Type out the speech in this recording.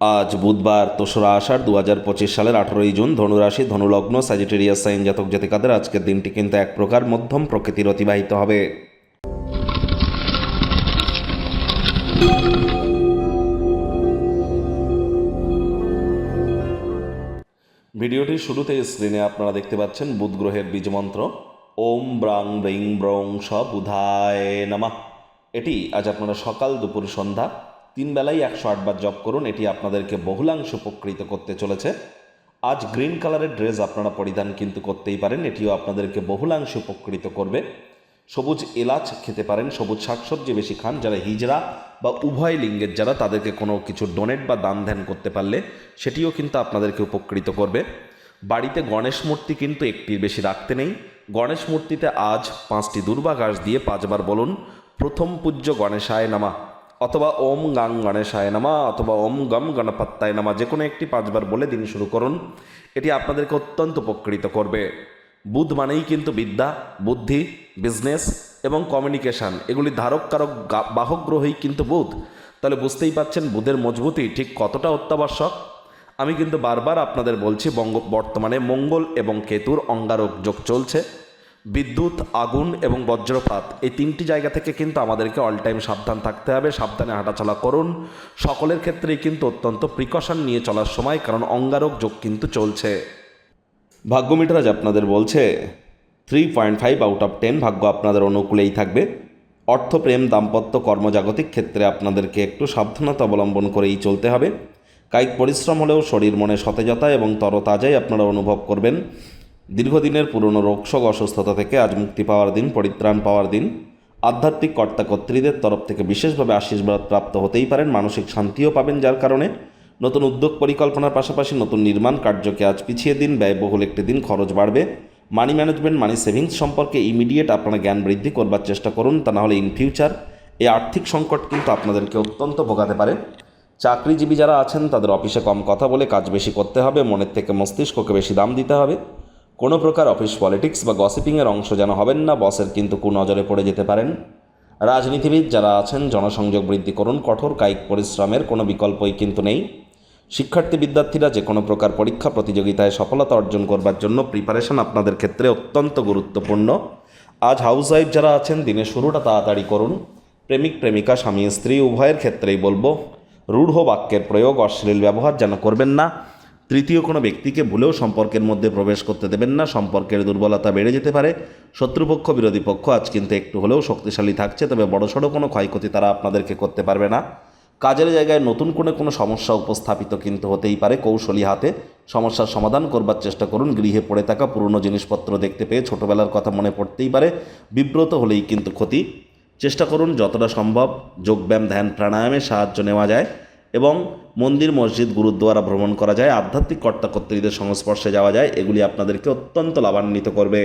আজ বুধবার তোসরা আষাঢ় দু হাজার পঁচিশ সালের আঠেরোই জুন, ধনুরাশি, ধনুলগ্ন স্যাজিটেরিয়াস সাইন জাতক জাতিকাদের আজকের দিনটি কিন্তু এক প্রকার মধ্যম প্রকৃতির অতিবাহিত হবে। ভিডিওটির শুরুতে স্ক্রিনে আপনারা দেখতে পাচ্ছেন বুধ গ্রহের বীজমন্ত্র ওম ব্রাং ব্রিং ব্রং স বুধায় নামা। এটি আজ আপনারা সকাল দুপুর সন্ধ্যা তিন বেলায় একশো আটবার জপ করুন, এটি আপনাদেরকে বহুলাংশ উপকৃত করতে চলেছে। আজ গ্রিন কালারের ড্রেস আপনারা পরিধান কিন্তু করতেই পারেন, এটিও আপনাদেরকে বহুলাংশ উপকৃত করবে। সবুজ এলাচ খেতে পারেন, সবুজ শাকসবজি বেশি খান, যারা হিজড়া বা উভয় লিঙ্গের যারা, তাদেরকে কোনো কিছু ডোনেট বা দান ধ্যান করতে পারলে সেটিও কিন্তু আপনাদেরকে উপকৃত করবে। বাড়িতে গণেশ মূর্তি কিন্তু একটির বেশি রাখতে নেই। গণেশ মূর্তিতে আজ পাঁচটি দুর্বা ঘাস দিয়ে পাঁচবার বলুন, প্রথম পূজ্য গণেশায় নামা। অথবা ওম গাং গণেশায় নামা অথবা ওম গম গণপত্তায় নামা, যে কোনো একটি পাঁচবার বলে দিন শুরু করুন। এটি আপনাদেরকে অত্যন্ত উপকৃত করবে। বুধ মানেই কিন্তু বিদ্যা, বুদ্ধি বিজনেস এবং কমিউনিকেশন এগুলি ধারক কারক বাহক গ্রহই কিন্তু বুধ। তাহলে বুঝতেই পাচ্ছেন বুধের মজবুতি ঠিক কতটা অত্যাবশ্যক? আমি কিন্তু বারবার আপনাদের বলছি, বঙ্গ বর্তমানে মঙ্গল এবং কেতুর অঙ্গারক যোগ চলছে। বিদ্যুৎ, আগুন এবং বজ্রপাত, এই তিনটি জায়গা থেকে কিন্তু আমাদেরকে অল টাইম সাবধান থাকতে হবে, সাবধানে হাঁটাচলা করুন। সকলের ক্ষেত্রেই কিন্তু অত্যন্ত প্রিকশন নিয়ে চলার সময়, কারণ অঙ্গারক যোগ কিন্তু চলছে। ভাগ্য মিটার আজ আপনাদের বলছে three point five out of ten ভাগ্য আপনাদের অনুকূলেই থাকবে। অর্থ প্রেম দাম্পত্য কর্মজাগতিক ক্ষেত্রে আপনাদেরকে একটু সাবধানতা অবলম্বন করেই চলতে হবে। কায়িক পরিশ্রম হলেও শরীর মনে সতেজতা এবং তরতাজাই আপনারা অনুভব করবেন। দীর্ঘদিনের পুরনো রোগশোক অসুস্থতা থেকে আজ মুক্তি পাওয়ার দিন, পরিত্রাণ পাওয়ার দিন। আধ্যাত্মিক কর্তাকর্ত্রীদের তরফ থেকে বিশেষভাবে আশীর্বাদ প্রাপ্ত হতেই পারেন, মানসিক শান্তিও পাবেন যার কারণে। নতুন উদ্যোগ পরিকল্পনার পাশাপাশি নতুন নির্মাণ কার্যকে আজ পিছিয়ে দিন, ব্যয়বহুল একটি দিন, খরচ বাড়বে। মানি ম্যানেজমেন্ট, মানি সেভিংস সম্পর্কে ইমিডিয়েট আপনারা জ্ঞান বৃদ্ধি করবার চেষ্টা করুন, তা নাহলে ইন ফিউচার এই আর্থিক সংকট কিন্তু আপনাদেরকে অত্যন্ত ভোগাতে পারে। চাকরিজীবী যারা আছেন, তাদের অফিসে কম কথা বলে কাজ বেশি করতে হবে, মনের থেকে মস্তিষ্ককে বেশি দাম দিতে হবে। কোনো প্রকার অফিস পলিটিক্স বা গসিপিংয়ের অংশ যেন হবেন না, বসের কিন্তু কুনজরে পড়ে যেতে পারেন। রাজনীতিবিদ যারা আছেন, জনসংযোগ বৃদ্ধি করুন, কঠোর কায়িক পরিশ্রমের কোনো বিকল্পই কিন্তু নেই। শিক্ষার্থী বিদ্যার্থীরা যে কোনো প্রকার পরীক্ষা প্রতিযোগিতায় সফলতা অর্জন করবার জন্য প্রিপারেশন আপনাদের ক্ষেত্রে অত্যন্ত গুরুত্বপূর্ণ। আজ হাউস ওয়াইফ যারা আছেন, দিনের শুরুটা তাড়াতাড়ি করুন। প্রেমিক, প্রেমিকা, স্বামী, স্ত্রী, উভয়ের ক্ষেত্রেই বলব, রূঢ় বাক্যের প্রয়োগ, অশ্লীল ব্যবহার যেন করবেন না। তৃতীয় কোনো ব্যক্তিকে ভুলেও সম্পর্কের মধ্যে প্রবেশ করতে দেবেন না, সম্পর্কের দুর্বলতা বেড়ে যেতে পারে। শত্রুপক্ষ, বিরোধী পক্ষ আজ কিন্তু একটু হলেও শক্তিশালী থাকছে, তবে বড়সড় কোনো ক্ষয়ক্ষতি তারা আপনাদেরকে করতে পারবে না। কাজের জায়গায় নতুন কোনো কোনো সমস্যা উপস্থাপিত কিন্তু হতেই পারে। কৌশলী হাতে সমস্যার সমাধান করবার চেষ্টা করুন। গৃহে পড়ে থাকা পুরনো জিনিসপত্র দেখতে পেয়ে ছোটোবেলার কথা মনে পড়তেই পারে। বিব্রত হলেই কিন্তু ক্ষতি। চেষ্টা করুন, যতটা সম্ভব যোগব্যায়াম, ধ্যান, প্রাণায়ামে সাহায্য নেওয়া যায়। এবং মন্দির, মসজিদ, গুরুদ্বারা ভ্রমণ করা যায়, আধ্যাত্মিক কর্তাকর্ত্রীদের সংস্পর্শে যাওয়া যায়, এগুলি আপনাদেরকে অত্যন্ত লাভান্বিত করবে।